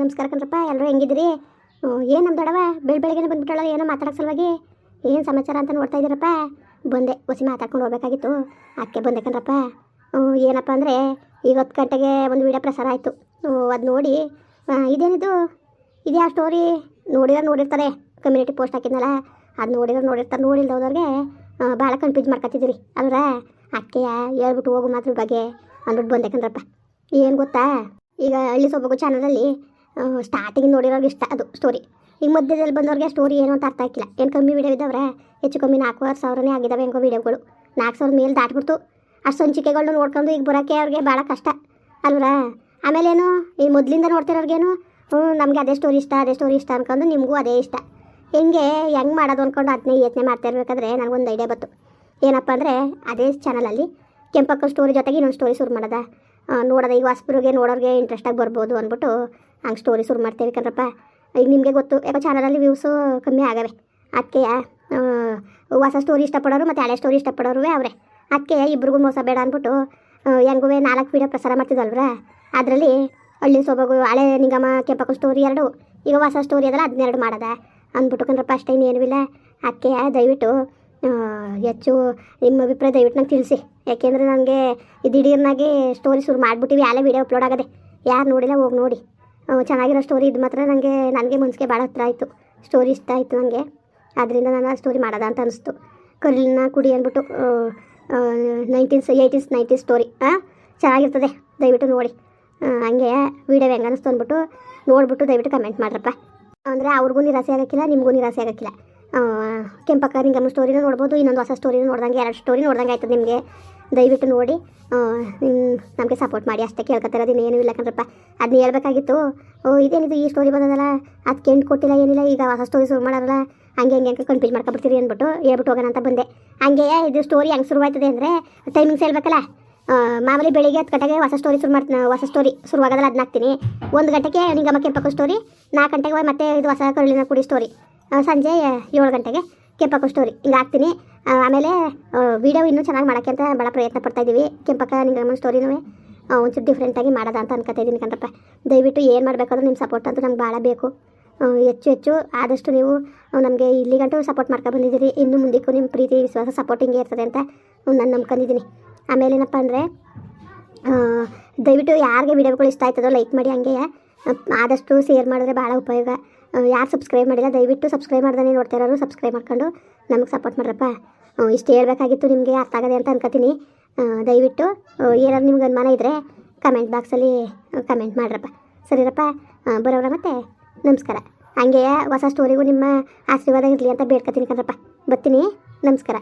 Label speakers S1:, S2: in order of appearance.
S1: ನಮಸ್ಕಾರ ಕಣ್ರಪ್ಪ ಎಲ್ಲರೂ ಹೆಂಗಿದ್ದೀರಿ? ಏನು ನಮ್ಮ ದೊಡವ ಬೆಳ ಬೆಳಗ್ಗೆನೆ ಬಂದ್ಬಿಟ್ಟಳ ಏನೋ ಮಾತಾಡೋಕೆ ಸಲುವಾಗಿ? ಏನು ಸಮಾಚಾರ ಅಂತ ನೋಡ್ತಾ ಇದ್ದೀರಪ್ಪ ಬಂದೆ ಹೊಸಿ ಮಾತಾಡ್ಕೊಂಡು ಹೋಗ್ಬೇಕಾಗಿತ್ತು. ಅಕ್ಕೆ ಬಂದೆ ಕಣ್ರಪ್ಪ. ಏನಪ್ಪ ಅಂದರೆ ಈಗ ಹತ್ತು ಗಂಟೆಗೆ ಒಂದು ವಿಡಿಯೋ ಪ್ರಸಾರ ಆಯಿತು. ಅದು ನೋಡಿ ಇದೇನಿದು? ಇದ್ಯಾ ಸ್ಟೋರಿ ನೋಡಿದ್ರೆ ನೋಡಿರ್ತಾರೆ. ಕಮ್ಯುನಿಟಿ ಪೋಸ್ಟ್ ಹಾಕಿದ್ನಲ್ಲ, ಅದು ನೋಡಿರೋ ನೋಡಿರ್ತಾರೆ. ನೋಡಿಲ್ದವ್ರಿಗೆ ಭಾಳ ಕನ್ಫ್ಯೂಸ್ ಮಾಡ್ಕೊತಿದ್ದೀರಿ. ಅಲ್ರ? ಅಕ್ಕೆಯ, ಹೇಳ್ಬಿಟ್ಟು ಹೋಗು ಮಾತ್ರ ಬಗ್ಗೆ ಅಂದ್ಬಿಟ್ಟು ಬಂದೆ ಕಣ್ರಪ್ಪ. ಏನು ಗೊತ್ತಾ? ಈಗ ಹಳ್ಳಿ ಸೊಬಗು ಚಾನಲಲ್ಲಿ ಸ್ಟಾರ್ಟಿಂಗ್ ನೋಡಿರೋರ್ಗೆ ಇಷ್ಟ. ಅದು ಸ್ಟೋರಿ ಈಗ ಮಧ್ಯದಲ್ಲಿ ಬಂದವ್ರಿಗೆ ಸ್ಟೋರಿ ಏನು ಅಂತ ಅರ್ಥ ಆಗಿಲ್ಲ ಏನು ಕಮ್ಮಿ ವಿಡಿಯೋ ಇದ್ದಾವ್ರೆ? ಹೆಚ್ಚು ಕಮ್ಮಿ ನಾಲ್ಕೂವರೆ ಸಾವಿರನೇ ಆಗಿದ್ದಾವೆ ಹೆಂಗೋ ವಿಡಿಯೋಗಳು ನಾಲ್ಕು ಸಾವಿರದ ಮೇಲೆ ದಾಟ್ಬಿಡ್ತು. ಅಷ್ಟು ಸಂಚಿಕೆಗಳನ್ನ ನೋಡ್ಕೊಂಡು ಈಗ ಬರೋಕ್ಕೆ ಅವ್ರಿಗೆ ಭಾಳ ಕಷ್ಟ. ಅಲ್ವರಾ? ಆಮೇಲೇನು ಈ ಮೊದಲಿಂದ ನೋಡ್ತಿರೋರ್ಗೇನು ಹ್ಞೂ, ನಮಗೆ ಅದೇ ಸ್ಟೋರಿ ಇಷ್ಟ, ಅದೇ ಸ್ಟೋರಿ ಇಷ್ಟ ಅನ್ಕೊಂಡು ನಿಮಗೂ ಅದೇ ಇಷ್ಟ. ಹಿಂಗೆ? ಹೆಂಗೆ ಮಾಡೋದು ಅಂದ್ಕೊಂಡು ಅದನ್ನೇ ಯೋಚನೆ ಮಾಡ್ತಾ ಇರಬೇಕಾದ್ರೆ ನನಗೊಂದು ಐಡಿಯಾ ಬಂತು. ಏನಪ್ಪ ಅಂದರೆ ಅದೇ ಚಾನಲಲ್ಲಿ ಕೆಂಪಕ್ಕ ಸ್ಟೋರಿ ಜೊತೆಗೆ ಇನ್ನೊಂದು ಸ್ಟೋರಿ ಶುರು ಮಾಡೋದ. ನೋಡೋದ ಈಗ ಹೊಸಬ್ರಿಗೆ ನೋಡೋರಿಗೆ ಇಂಟ್ರೆಸ್ಟಾಗಿ ಬರ್ಬೋದು ಅಂದ್ಬಿಟ್ಟು ಹಂಗೆ ಸ್ಟೋರಿ ಶುರು ಮಾಡ್ತೇವೆ ಕಣ್ರಪ್ಪ. ಈಗ ನಿಮಗೆ ಗೊತ್ತು, ಯಾಕೋ ಚಾನಲಲ್ಲಿ ವ್ಯೂಸು ಕಮ್ಮಿ ಆಗವೆ. ಅದಕ್ಕೆ ಹೊಸ ಸ್ಟೋರಿ ಇಷ್ಟಪಡೋರು ಮತ್ತು ಹಳೆ ಸ್ಟೋರಿ ಇಷ್ಟಪಡೋರು ಅವರೇ. ಅದಕ್ಕೆ ಇಬ್ರಿಗೂ ಮೋಸ ಬೇಡ ಅಂದ್ಬಿಟ್ಟು ಹೆಂಗೂ ನಾಲ್ಕು ವೀಡಿಯೋ ಪ್ರಸಾರ ಮಾಡ್ತಿದ್ದಲ್ವ್ರ ಅದರಲ್ಲಿ ಹಳ್ಳಿ ಸೊಬಗು, ಹಳೆ ನಿಗಮ ಕೆಂಪಕ್ಕ ಸ್ಟೋರಿ ಎರಡು, ಈಗ ಹೊಸ ಸ್ಟೋರಿ ಅದಲ್ಲ ಹದಿನೆರಡು ಮಾಡದ ಅಂದ್ಬಿಟ್ಟು ಕಣ್ರಪ್ಪ, ಅಷ್ಟೇ ಇನ್ನೇನು ಇಲ್ಲ. ಅದಕ್ಕೆ ದಯವಿಟ್ಟು ಹೆಚ್ಚು ನಿಮ್ಮ ಅಭಿಪ್ರಾಯ ದಯವಿಟ್ಟು ನಂಗೆ ತಿಳಿಸಿ. ಯಾಕೆಂದರೆ ನನಗೆ ದಿಢೀರ್ನಾಗೆ ಸ್ಟೋರಿ ಶುರು ಮಾಡಿಬಿಟ್ಟಿವಿ ಯಾವ ವೀಡಿಯೋ ಅಪ್ಲೋಡ್ ಆಗದೆ. ಯಾರು ನೋಡಿಲ್ಲ ಹೋಗಿ ನೋಡಿ. ಚೆನ್ನಾಗಿರೋ ಸ್ಟೋರಿ ಇದು ಮಾತ್ರ ನನಗೆ ನನಗೆ ಮನಸ್ಸಿಗೆ ಭಾಳ ಹತ್ರ ಆಯಿತು. ಸ್ಟೋರಿ ಇಷ್ಟ ಆಯಿತು ನನಗೆ ಆದ್ದರಿಂದ ನಾನು ಆ ಸ್ಟೋರಿ ಮಾಡೋದ ಅಂತ ಅನಿಸ್ತು. ಕಲ್ಲಿನ ಕುಡಿ ಅಂದ್ಬಿಟ್ಟು ನೈನ್ಟೀನ್ಸ್ ಏಯ್ಟೀನ್ಸ್ ನೈನ್ಟೀನ್ ಸ್ಟೋರಿ ಹಾಂ ಚೆನ್ನಾಗಿರ್ತದೆ. ದಯವಿಟ್ಟು ನೋಡಿ. ಹಂಗೆ ವೀಡಿಯೋ ಹೆಂಗೆ ಅನ್ನಿಸ್ತು ಅಂದ್ಬಿಟ್ಟು ನೋಡ್ಬಿಟ್ಟು ದಯವಿಟ್ಟು ಕಮೆಂಟ್ ಮಾಡ್ರಪ್ಪ. ಅಂದರೆ ಅವ್ರಿಗೂ ನಿರಾಸೆ ಆಗೋಕ್ಕಿಲ್ಲ, ನಿಮಗೂ ನಿರಾಸೆ ಆಗೋಕ್ಕಿಲ್ಲ. ಕೆಂಪಕ್ಕ ರಿಂಗಮ್ಮ ಸ್ಟೋರಿನೂ ನೋಡ್ಬೋದು, ಇನ್ನೊಂದು ಹೊಸ ಸ್ಟೋರಿನೂ ನೋಡ್ದಂಗೆ, ಎರಡು ಸ್ಟೋರಿ ನೋಡ್ದಂಗೆ ಆಯ್ತದೆ ನಿಮಗೆ. ದಯವಿಟ್ಟು ನೋಡಿ. ನಮಗೆ ಸಪೋರ್ಟ್ ಮಾಡಿ, ಅಷ್ಟೇ ಕೇಳ್ಕೊತಿರೋದು ಇನ್ನೇನು ಇಲ್ಲ ಕಣ್ರಪ್ಪ. ಅದನ್ನ ಹೇಳ್ಬೇಕಾಗಿತ್ತು. ಓ, ಇದೇನಿದು ಈ ಸ್ಟೋರಿ ಬಂದದಲ್ಲ? ಅದಕ್ಕೆ ಎಂಟು ಕೊಟ್ಟಿಲ್ಲ, ಏನಿಲ್ಲ, ಈಗ ಹೊಸ ಸ್ಟೋರಿ ಶುರು ಮಾಡೋಲ್ಲ. ಹಂಗೆ ಹಂಗೆ ಹಂಗೆ ಕನ್ಫ್ಯೂಸ್ ಮಾಡ್ಕೊಬಿಡ್ತೀರಿ ಅಂದ್ಬಿಟ್ಟು ಹೇಳ್ಬಿಟ್ಟು ಹೋಗೋಣ ಅಂತ ಬಂದೆ. ಹಂಗೆ ಇದು ಸ್ಟೋರಿ ಹೆಂಗೆ ಶುರುವಾಯ್ತದೆ ಅಂದರೆ ಟೈಮಿಂಗ್ಸ್ ಹೇಳ್ಬೇಕಲ್ಲ? ಮಾಮೂಲಿ ಬೆಳಿಗ್ಗೆ ಹತ್ತು ಗಂಟೆಗೆ ಹೊಸ ಸ್ಟೋರಿ ಶುರು ಮಾಡ್ತೀನಿ ಹೊಸ ಸ್ಟೋರಿ ಶುರುವಾಗೋದಲ್ಲ ಅದನ್ನ ಹಾಕ್ತೀನಿ. ಒಂದು ಗಂಟೆಗೆ ನಿಂಗಮ್ಮ ಕೆಂಪಕ್ಕ ಸ್ಟೋರಿ ನಾಲ್ಕು ಗಂಟೆಗೆ ಮತ್ತೆ ಇದು ಹೊಸ ಕರುಳಿನ ಕುಡಿ ಸ್ಟೋರಿ ಸಂಜೆ ಏಳು ಗಂಟೆಗೆ ಕೆಂಪಕ್ಕ ಸ್ಟೋರಿ ಹಿಂಗೆ ಹಾಕ್ತೀನಿ. ಆಮೇಲೆ ವಿಡಿಯೋ ಇನ್ನೂ ಚೆನ್ನಾಗಿ ಮಾಡೋಕ್ಕೆ ಅಂತ ಭಾಳ ಪ್ರಯತ್ನ ಪಡ್ತಾ ಇದ್ದೀವಿ ಕೆಂಪಕ್ಕ ನಿಂಗಮ್ಮ ಸ್ಟೋರಿನೂ ಒಂಚೂರು ಡಿಫ್ರೆಂಟಾಗಿ ಮಾಡೋದ ಅಂತ ಅನ್ಕೋತಾ ಇದ್ದೀನಿ ಕಂದಪ್ಪ ದಯವಿಟ್ಟು ಏನು ಮಾಡಬೇಕಾದ್ರೂ ನಿಮ್ಮ ಸಪೋರ್ಟ್ ಅಂತೂ ನಮ್ಗೆ ಭಾಳ ಬೇಕು. ಹೆಚ್ಚು ಹೆಚ್ಚು ಆದಷ್ಟು ನೀವು ನಮಗೆ ಇಲ್ಲಿಗಂಟು ಸಪೋರ್ಟ್ ಮಾಡ್ಕೊಂಡು ಬಂದಿದ್ದೀರಿ. ಇನ್ನು ಮುಂದಕ್ಕೂ ನಿಮ್ಮ ಪ್ರೀತಿ, ವಿಶ್ವಾಸ ಸಪೋರ್ಟ್ ಇರ್ತದೆ ಅಂತ ನಾನು ನಂಬ್ಕೊಂಡಿದ್ದೀನಿ ಆಮೇಲೆ ಏನಪ್ಪ ಅಂದರೆ ದಯವಿಟ್ಟು ಯಾರಿಗೆ ವಿಡಿಯೋಗಳು ಇಷ್ಟ ಆಯ್ತದೋ ಲೈಕ್ ಮಾಡಿ ಹಂಗೆ ಆದಷ್ಟು ಶೇರ್ ಮಾಡಿದ್ರೆ ಭಾಳ ಉಪಯೋಗ. ಯಾರು ಸಬ್ಸ್ಕ್ರೈಬ್ ಮಾಡಿಲ್ಲ, ದಯವಿಟ್ಟು ಸಬ್ಸ್ಕ್ರೈಬ್ ಮಾಡ್ದೆ ನೋಡ್ತಾ ಇರೋರು ಸಬ್ಸ್ಕ್ರೈಬ್ ಮಾಡ್ಕೊಂಡು ನಮಗೆ ಸಪೋರ್ಟ್ ಮಾಡ್ರಪ್ಪ. ಇಷ್ಟು ಹೇಳ್ಬೇಕಾಗಿತ್ತು ನಿಮಗೆ ಅರ್ಥ ಆಗದೆ ಅಂತ ಅನ್ಕೋತೀನಿ. ದಯವಿಟ್ಟು ಏನಾದ್ರು ನಿಮ್ಗೆ ಅನುಮಾನ ಇದ್ದರೆ ಕಮೆಂಟ್ ಬಾಕ್ಸಲ್ಲಿ ಕಮೆಂಟ್ ಮಾಡ್ರಪ್ಪ. ಸರಿರಪ್ಪ? ಬರೋರ ಮತ್ತೆ? ನಮಸ್ಕಾರ. ಹಂಗೆ ಹೊಸ ಸ್ಟೋರಿಗೂ ನಿಮ್ಮ ಆಶೀರ್ವಾದ ಇರಲಿ ಅಂತ ಬೇಡ್ಕೊತೀನಿ ಕಣ್ರಪ್ಪ. ಬರ್ತೀನಿ. ನಮಸ್ಕಾರ.